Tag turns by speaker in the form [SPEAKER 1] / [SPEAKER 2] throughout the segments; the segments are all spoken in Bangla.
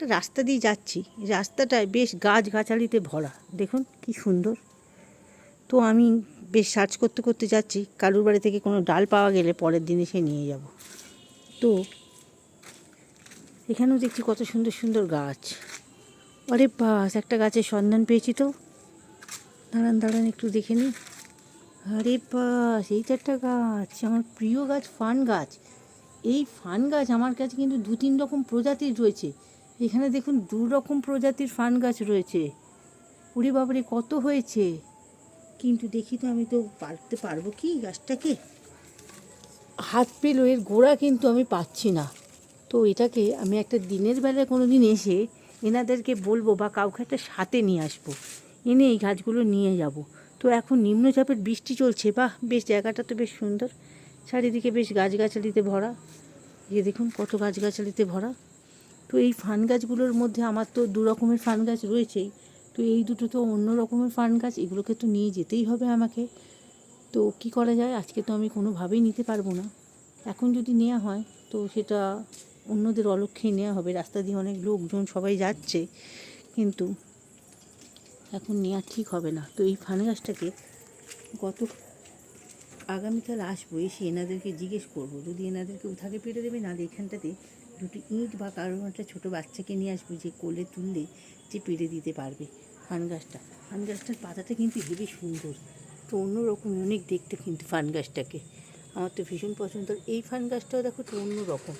[SPEAKER 1] একটা রাস্তা দিয়ে যাচ্ছি। রাস্তাটায় বেশ গাছ গাছালিতে ভরা। দেখুন কি সুন্দর। তো আমি বেশ সার্চ করতে করতে যাচ্ছি। কারুর বাড়ি থেকে কোনো ডাল পাওয়া গেলে পরের দিন এসে নিয়ে যাব। তো এখানেও দেখছি কত সুন্দর সুন্দর গাছ। আরে বাস, একটা গাছের সন্ধান পেয়েছি তো। দাঁড়ান দাঁড়ান, একটু দেখে নিই। আরে বাস, এই একটা গাছ, আমার প্রিয় গাছ, ফান গাছ। এই ফান গাছ আমার কাছে কিন্তু দু তিন রকম প্রজাতির রয়েছে। এখানে দেখুন দু রকম প্রজাতির ফান গাছ রয়েছে। ওরে বাবারে, কত হয়েছে? কিন্তু দেখি তো আমি তো পারতে পারব কি গাছটাকে? হাত পেল এর গোড়া কিন্তু আমি পাচ্ছি না। তো এটাকে আমি একটা দিনের বেলায় কোনো দিন এসে এনাদেরকে বলব বা কাউকে একটা সাথে নিয়ে আসব। এনে এই গাছগুলো নিয়ে যাব। তো এখন নিম্নচাপের বৃষ্টি চলছে। বাহ, বেশ জায়গাটা তো বেশ সুন্দর। চারিদিকে বেশ গাছগাছালিতে ভরা। এই দেখুন কত গাছগাছালিতে ভরা। তো এই ফান গাছগুলোর মধ্যে আমার তো দু রকমের ফান গাছ রয়েছেই। তো এই দুটো তো অন্য রকমের ফান গাছ, এগুলোকে তো নিয়ে যেতেই হবে আমাকে। তো কি করা যায়? আজকে তো আমি কোনোভাবেই নিতে পারব না। এখন যদি নেওয়া হয়, তো সেটা অন্যদের অলক্ষ্যেই নেওয়া হবে। রাস্তা দিয়ে অনেক লোকজন সবাই যাচ্ছে, কিন্তু এখন নেওয়া ঠিক হবে না। তো এই ফান গাছটাকে গত আগামীকাল আসব, এসে এনাদেরকে জিজ্ঞেস করব। যদি এনাদেরকে উঠাকে পেরে দেবে, নাহলে এখানটাতে দুটো ইঁট বা কারও একটা ছোটো বাচ্চাকে নিয়ে আসব যে কোলে তুললে যে পেরে দিতে পারবে ফান গাছটা। ফান গাছটার পাতাটা কিন্তু হেবি সুন্দর। তো অন্যরকম অনেক দেখতে কিন্তু ফান গাছটাকে। আমার তো ভীষণ পছন্দ। এই ফান গাছটাও দেখো তো অন্য রকম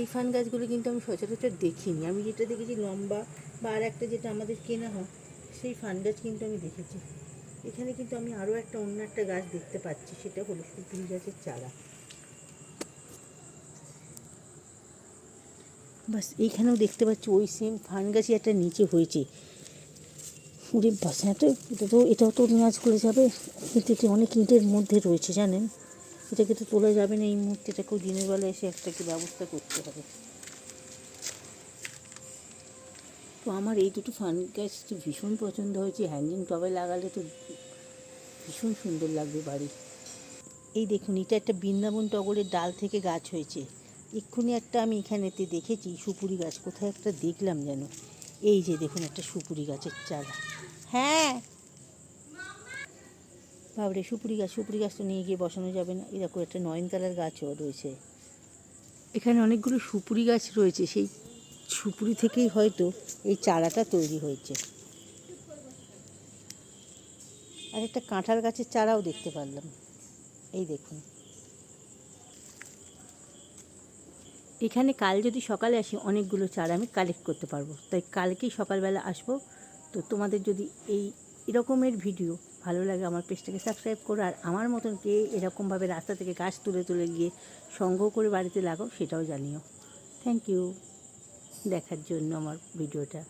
[SPEAKER 1] এই ফান গাছগুলো কিন্তু আমি সচরাচর দেখিনি। আমি যেটা দেখেছি লম্বা বা আর একটা যেটা আমাদের কেনা হয়, সেই ফান গাছ কিন্তু আমি দেখেছি। এখানে কিন্তু আমি আরও একটা অন্য একটা গাছ দেখতে পাচ্ছি, সেটা হলো সুপুরি গাছের চারা। বাস, এইখানেও দেখতে পাচ্ছি ওই সেম ফান গাছই একটা নিচে হয়েছে। উড়ে বাস হ্যাঁ তো এটা তো, এটাও তো নেওয়াজ করে যাবে। কিন্তু এটি অনেক ইঁটের মধ্যে রয়েছে, জানেন? এটাকে তো তোলা যাবে না এই মুহূর্তে, এটাকেও দিনের বেলা এসে একটা কি ব্যবস্থা করতে হবে। তো আমার এই দুটো ফান গাছ তো ভীষণ পছন্দ হয়েছে। হ্যাঙ্গিং টবে লাগালে তো ভীষণ সুন্দর লাগবে বাড়ি। এই দেখুন, এটা একটা বৃন্দাবন টগরের ডাল থেকে গাছ হয়েছে। এক্ষুনি একটা আমি এখানেতে দেখেছি, সুপুরি গাছ। কোথায় একটা দেখলাম যেন। এই যে দেখুন, একটা সুপুরি গাছের চারা। হ্যাঁ! বাবরে, সুপুরি গাছ সুপুরি গাছ তো নিয়ে গিয়ে বসানো যাবে না। এরকম একটা নয়নতালার গাছও রয়েছে। এখানে অনেকগুলো সুপুরি গাছ রয়েছে। সেই সুপুরি থেকেই হয়তো এই চারাটা তৈরি হয়েছে। আর একটা কাঁঠাল গাছের চারাও দেখতে পারলাম। এই দেখুন। এখানে কাল যদি সকালে আসি, অনেকগুলো চারা আমি কালেক্ট করতে পারব। তাই কালকেই সকালবেলা আসব। তো তোমাদের যদি এই এরকমের ভিডিও ভালো লাগে, আমার পেজটাকে সাবস্ক্রাইব করো। আর আমার মতন কে এরকমভাবে রাস্তা থেকে গাছ তুলে তুলে গিয়ে সংগ্রহ করে বাড়িতে লাগাও, সেটাও জানিও। থ্যাংক ইউ দেখার জন্য আমার ভিডিওটা।